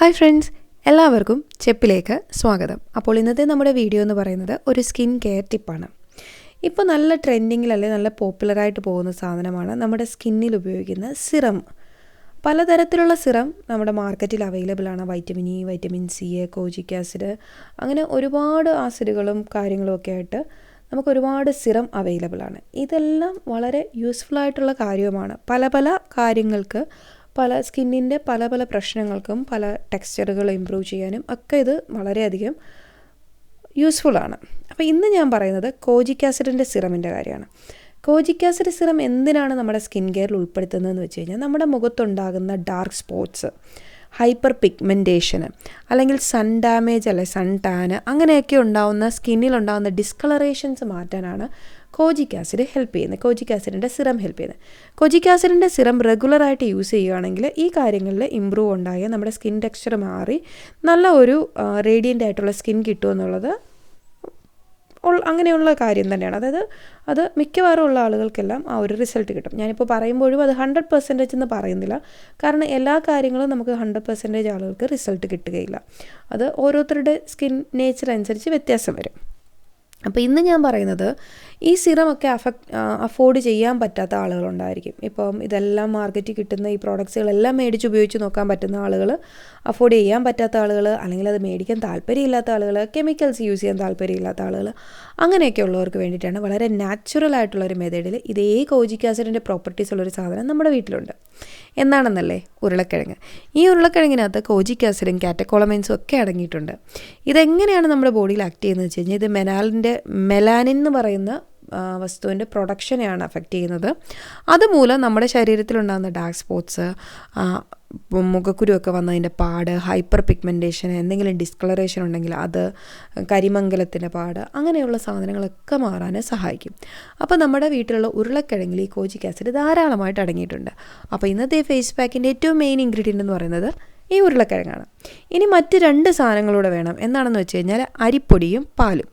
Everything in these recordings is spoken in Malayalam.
ഹായ് ഫ്രണ്ട്സ് എല്ലാവർക്കും ചെപ്പിലേക്ക് സ്വാഗതം. അപ്പോൾ ഇന്നത്തെ നമ്മുടെ വീഡിയോ എന്ന് പറയുന്നത് ഒരു സ്കിൻ കെയർ ടിപ്പാണ്. ഇപ്പോൾ നല്ല ട്രെൻഡിങ്ങിൽ അല്ലെങ്കിൽ നല്ല പോപ്പുലറായിട്ട് പോകുന്ന സാധനമാണ് നമ്മുടെ സ്കിന്നിൽ ഉപയോഗിക്കുന്ന സിറം. പലതരത്തിലുള്ള സിറം നമ്മുടെ മാർക്കറ്റിൽ അവൈലബിൾ ആണ്. Vitamin E vitamin C A kojic acid അങ്ങനെ ഒരുപാട് ആസിഡുകളും കാര്യങ്ങളും ഒക്കെ ആയിട്ട് നമുക്ക് ഒരുപാട് സിറം അവൈലബിൾ ആണ്. ഇതെല്ലാം വളരെ യൂസ്ഫുൾ ആയിട്ടുള്ള കാര്യവുമാണ്. പല പല കാര്യങ്ങൾക്ക് പല സ്കിന്നിന്റെ പല പല പ്രശ്നങ്ങൾക്കും പല ടെക്സ്ചറുകൾ ഇമ്പ്രൂവ് ചെയ്യാനും ഒക്കെ ഇത് വളരെയധികം യൂസ്ഫുൾ ആണ്. അപ്പോൾ ഇന്ന് ഞാൻ പറയുന്നത് കോജിക് ആസിഡിന്റെ സിറമിന്റെ കാര്യമാണ്. കോജിക് ആസിഡ് സിറം എന്തിനാണ് നമ്മുടെ സ്കിൻ കെയറിൽ ഉൾപ്പെടുത്തുന്നതെന്ന് വെച്ച് കഴിഞ്ഞാൽ നമ്മുടെ മുഖത്തുണ്ടാകുന്ന ഡാർക്ക് സ്പോട്ട്സ് ഹൈപ്പർ പിഗ്മെന്റേഷന് അല്ലെങ്കിൽ സൺ ഡാമേജ് അല്ലെ സൺ ടാന് അങ്ങനെയൊക്കെ ഉണ്ടാവുന്ന സ്കിന്നിലുണ്ടാകുന്ന ഡിസ്കളറേഷൻസ് മാറ്റാനാണ് കോജിക് ആസിഡ് ഹെൽപ്പ് ചെയ്യുന്നത് കോജിക് ആസിഡിന്റെ സിറം ഹെൽപ്പ് ചെയ്യുന്നത് കോജിക് ആസിഡിന്റെ സിറം റെഗുലറായിട്ട് യൂസ് ചെയ്യുകയാണെങ്കിൽ ഈ കാര്യങ്ങളിൽ ഇമ്പ്രൂവ് ഉണ്ടായ നമ്മുടെ സ്കിൻ ടെക്സ്ചർ മാറി നല്ല ഒരു റേഡിയന്റ് ആയിട്ടുള്ള സ്കിൻ കിട്ടുമെന്നുള്ളത് അങ്ങനെയുള്ള കാര്യം തന്നെയാണ്. അതായത് അത് മിക്കവാറും ഉള്ള ആളുകൾക്കെല്ലാം ആ ഒരു റിസൾട്ട് കിട്ടും. ഞാനിപ്പോൾ പറയുമ്പോഴും അത് ഹൺഡ്രഡ് പെർസെന്റേജ് എന്ന് പറയുന്നില്ല. കാരണം എല്ലാ കാര്യങ്ങളും നമുക്ക് ഹൺഡ്രഡ് പെർസെന്റേജ് ആളുകൾക്ക് റിസൾട്ട് കിട്ടുകയില്ല. അത് ഓരോരുത്തരുടെ സ്കിൻ നേച്ചർ അനുസരിച്ച് വ്യത്യാസം വരും. അപ്പോൾ ഇന്ന് ഞാൻ പറയുന്നത് ഈ സിറമൊക്കെ അഫക്ട് അഫോർഡ് ചെയ്യാൻ പറ്റാത്ത ആളുകളുണ്ടായിരിക്കും. ഇപ്പം ഇതെല്ലാം മാർക്കറ്റിൽ കിട്ടുന്ന ഈ പ്രോഡക്ട്സുകളെല്ലാം മേടിച്ച് ഉപയോഗിച്ച് നോക്കാൻ പറ്റുന്ന ആളുകൾ അഫോർഡ് ചെയ്യാൻ പറ്റാത്ത ആളുകൾ അല്ലെങ്കിൽ അത് മേടിക്കാൻ താല്പര്യമില്ലാത്ത ആളുകൾ കെമിക്കൽസ് യൂസ് ചെയ്യാൻ താല്പര്യമില്ലാത്ത ആളുകൾ അങ്ങനെയൊക്കെ ഉള്ളവർക്ക് വേണ്ടിയിട്ടാണ് വളരെ നാച്ചുറൽ ആയിട്ടുള്ള ഒരു മെത്തേഡിൽ ഇതേ കോജിക് ആസിഡിന്റെ പ്രോപ്പർട്ടീസ് ഉള്ളൊരു സാധനം നമ്മുടെ വീട്ടിലുണ്ട്. എന്താണെന്നല്ലേ? ഉരുളക്കിഴങ്ങ്. ഈ ഉരുളക്കിഴങ്ങിനകത്ത് കോജിക് ആസിഡും കാറ്റക്കോളമൈൻസും ഒക്കെ അടങ്ങിയിട്ടുണ്ട്. ഇതെങ്ങനെയാണ് നമ്മുടെ ബോഡിയിൽ ആക്ട് ചെയ്യുന്നത് വെച്ച് കഴിഞ്ഞാൽ ഇത് മെനാലിന്റെ മെലാനിൻ എന്ന് പറയുന്ന വസ്തുവിന്റെ പ്രൊഡക്ഷനെയാണ് അഫക്റ്റ് ചെയ്യുന്നത്. അതുമൂലം നമ്മുടെ ശരീരത്തിലുണ്ടാകുന്ന ഡാർക്ക് സ്പോട്ട്സ് മുഖക്കുരുവൊക്കെ വന്നതിന്റെ പാട് ഹൈപ്പർ പിഗ്മെന്റേഷൻ എന്തെങ്കിലും ഡിസ്കളറേഷൻ ഉണ്ടെങ്കിൽ അത് കരിമംഗലത്തിന്റെ പാട് അങ്ങനെയുള്ള സാധനങ്ങളൊക്കെ മാറാൻ സഹായിക്കും. അപ്പോൾ നമ്മുടെ വീട്ടിലുള്ള ഉരുളക്കിഴങ്ങിൽ ഈ കോജിക് ആസിഡ് ധാരാളമായിട്ട് അടങ്ങിയിട്ടുണ്ട്. അപ്പോൾ ഇന്നത്തെ ഫേസ് പാക്കിന്റെ ഏറ്റവും മെയിൻ ഇൻഗ്രീഡിയന്റ് എന്ന് പറയുന്നത് ഈ ഉരുളക്കിഴങ്ങാണ്. ഇനി മറ്റ് രണ്ട് സാധനങ്ങളൂടെ വേണം. എന്താണെന്ന് വെച്ച് കഴിഞ്ഞാൽ അരിപ്പൊടിയും പാലും.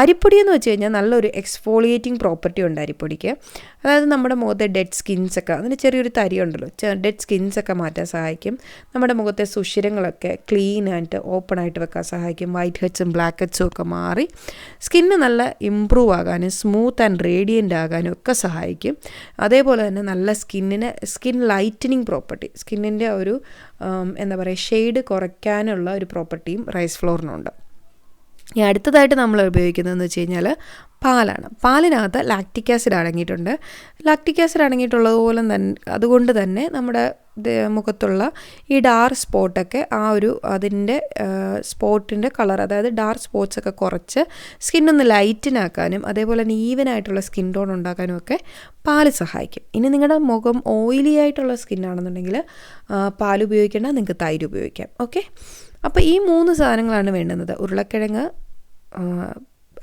അരിപ്പൊടി എന്ന് വെച്ച് കഴിഞ്ഞാൽ നല്ലൊരു എക്സ്ഫോളിയേറ്റിംഗ് പ്രോപ്പർട്ടി ഉണ്ട് അരിപ്പൊടിക്ക്. അതായത് നമ്മുടെ മുഖത്തെ ഡെഡ് സ്കിൻസ് ഒക്കെ അതിന് ചെറിയൊരു തരി ഉണ്ടല്ലോ ഡെഡ് സ്കിൻസ് ഒക്കെ മാറ്റാൻ സഹായിക്കും. നമ്മുടെ മുഖത്തെ സുഷിരങ്ങളൊക്കെ ക്ലീൻ ആയിട്ട് ഓപ്പൺ ആയിട്ട് വെക്കാൻ സഹായിക്കും. വൈറ്റ് ഹെഡ്സും ബ്ലാക്ക് ഹെഡ്സും ഒക്കെ മാറി സ്കിന്ന് നല്ല ഇമ്പ്രൂവ് ആകാനും സ്മൂത്ത് ആൻഡ് റേഡിയന്റ് ആകാനും ഒക്കെ സഹായിക്കും. അതേപോലെ തന്നെ നല്ല സ്കിന്നിന് സ്കിൻ ലൈറ്റനിങ് പ്രോപ്പർട്ടി സ്കിന്നിന്റെ ഒരു എന്താ പറയുക ഷെയ്ഡ് കുറയ്ക്കാനുള്ള ഒരു പ്രോപ്പർട്ടിയും റൈസ് ഫ്ലോറിനുണ്ട് ഇനി അടുത്തതായിട്ട് നമ്മൾ ഉപയോഗിക്കുന്നതെന്ന് വെച്ച് കഴിഞ്ഞാൽ പാലാണ്. പാലിനകത്ത് ലാക്റ്റിക് ആസിഡ് അടങ്ങിയിട്ടുണ്ട്. ലാക്റ്റിക് ആസിഡ് അടങ്ങിയിട്ടുള്ളതുപോലെ തന്നെ അതുകൊണ്ട് തന്നെ നമ്മുടെ മുഖത്തുള്ള ഈ ഡാർക്ക് സ്പോട്ടൊക്കെ ആ ഒരു അതിന്റെ സ്പോട്ടിന്റെ കളർ അതായത് ഡാർക്ക് സ്പോട്ട്സ് ഒക്കെ കുറച്ച് സ്കിന്നൊന്ന് ലൈറ്റിനാക്കാനും അതേപോലെ തന്നെ ഈവൻ ആയിട്ടുള്ള സ്കിൻ ടോൺ ഉണ്ടാക്കാനും ഒക്കെ പാൽ സഹായിക്കും. ഇനി നിങ്ങളുടെ മുഖം ഓയിലി ആയിട്ടുള്ള സ്കിന്നാണെന്നുണ്ടെങ്കിൽ പാൽ ഉപയോഗിക്കേണ്ട നിങ്ങൾക്ക് തൈര് ഉപയോഗിക്കാം. ഓക്കെ അപ്പോൾ ഈ മൂന്ന് സാധനങ്ങളാണ് വേണ്ടുന്നത്. ഉരുളക്കിഴങ്ങ്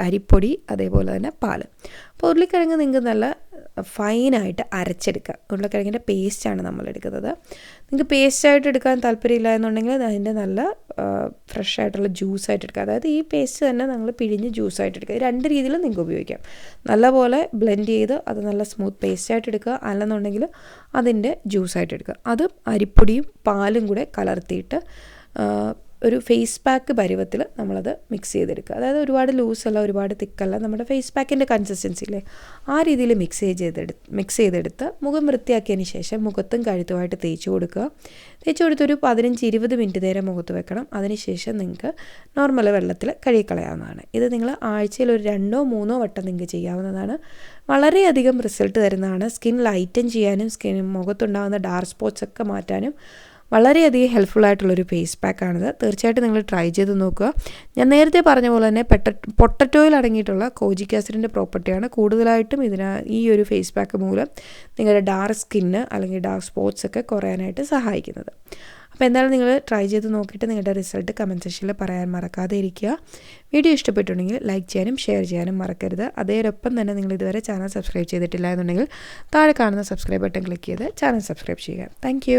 അരിപ്പൊടി അതേപോലെ തന്നെ പാൽ അപ്പോൾ ഉരുളിക്കിഴങ്ങ് നിങ്ങൾക്ക് നല്ല ഫൈനായിട്ട് അരച്ചെടുക്കുക ഉരുളക്കിഴങ്ങിന്റെ പേസ്റ്റാണ് നമ്മൾ എടുക്കുന്നത്. നിങ്ങൾക്ക് പേസ്റ്റായിട്ട് എടുക്കാൻ താല്പര്യമില്ല എന്നുണ്ടെങ്കിൽ അതിന്റെ നല്ല ഫ്രഷ് ആയിട്ടുള്ള ജ്യൂസ് ആയിട്ട് എടുക്കുക അതായത് ഈ പേസ്റ്റ് തന്നെ നിങ്ങൾ പിഴിഞ്ഞ് ജ്യൂസ് ആയിട്ട് എടുക്കുക. രണ്ട് രീതിയിൽ നിങ്ങൾക്ക് ഉപയോഗിക്കാം. നല്ലപോലെ ബ്ലെൻഡ് ചെയ്ത് അത് നല്ല സ്മൂത്ത് പേസ്റ്റ് ആയിട്ട് എടുക്കുക. അല്ലെന്നുണ്ടെങ്കിൽ അതിന്റെ ജ്യൂസായിട്ട് എടുക്കുക. അത് അരിപ്പൊടിയും പാലും കൂടെ കലർത്തിയിട്ട് ഒരു ഫേസ് പാക്ക് പരുവത്തിൽ നമ്മളത് മിക്സ് ചെയ്തെടുക്കുക. അതായത് ഒരുപാട് ലൂസല്ല ഒരുപാട് തിക്കല്ല നമ്മുടെ ഫേസ് പാക്കിന്റെ കൺസിസ്റ്റൻസി ഇല്ലേ ആ രീതിയിൽ മിക്സ് ചെയ്തെടു മിക്സ് ചെയ്തെടുത്ത് മുഖം വൃത്തിയാക്കിയതിന് ശേഷം മുഖത്തും കഴുത്തുമായിട്ട് തേച്ച് കൊടുക്കുക. തേച്ച് കൊടുത്തൊരു പതിനഞ്ച് ഇരുപത് മിനിറ്റ് നേരം മുഖത്ത് വെക്കണം. അതിനുശേഷം നിങ്ങൾക്ക് നോർമൽ വെള്ളത്തിൽ കഴുകിക്കളയാവുന്നതാണ്. ഇത് നിങ്ങൾ ആഴ്ചയിൽ ഒരു രണ്ടോ മൂന്നോ വട്ടം നിങ്ങൾക്ക് ചെയ്യാവുന്നതാണ്. വളരെയധികം റിസൾട്ട് തരുന്നതാണ്. സ്കിൻ ലൈറ്റൻ ചെയ്യാനും സ്കിൻ മുഖത്തുണ്ടാകുന്ന ഡാർക്ക് സ്പോട്ട്സ് ഒക്കെ മാറ്റാനും വളരെയധികം ഹെൽപ്ഫുൾ ആയിട്ടുള്ളൊരു ഫേസ് പാക്കാണിത് തീർച്ചയായിട്ടും നിങ്ങൾ ട്രൈ ചെയ്ത് നോക്കുക. ഞാൻ നേരത്തെ പറഞ്ഞ പോലെ തന്നെ പെട്ട പൊട്ടറ്റോയിൽ അടങ്ങിയിട്ടുള്ള കോജിക് ആസിഡിന്റെ പ്രോപ്പർട്ടിയാണ് കൂടുതലായിട്ടും ഇതിന് ഈ ഒരു ഫേസ് പാക്ക് മൂലം നിങ്ങളുടെ ഡാർക്ക് സ്കിന്ന് അല്ലെങ്കിൽ ഡാർക്ക് സ്പോട്ട്സ് ഒക്കെ കുറയാനായിട്ട് സഹായിക്കുന്നത്. അപ്പോൾ എന്തായാലും നിങ്ങൾ ട്രൈ ചെയ്ത് നോക്കിയിട്ട് നിങ്ങളുടെ റിസൾട്ട് കമന്റ് സെക്ഷനിൽ പറയാൻ മറക്കാതെ ഇരിക്കുക. വീഡിയോ ഇഷ്ടപ്പെട്ടുണ്ടെങ്കിൽ ലൈക്ക് ചെയ്യാനും ഷെയർ ചെയ്യാനും മറക്കരുത്. അതേരൊപ്പം തന്നെ നിങ്ങൾ ഇതുവരെ ചാനൽ സബ്സ്ക്രൈബ് ചെയ്തിട്ടില്ല എന്നുണ്ടെങ്കിൽ താഴെ കാണുന്ന സബ്സ്ക്രൈബ് ബട്ടൺ ക്ലിക്ക് ചെയ്ത് ചാനൽ സബ്സ്ക്രൈബ് ചെയ്യുക. താങ്ക്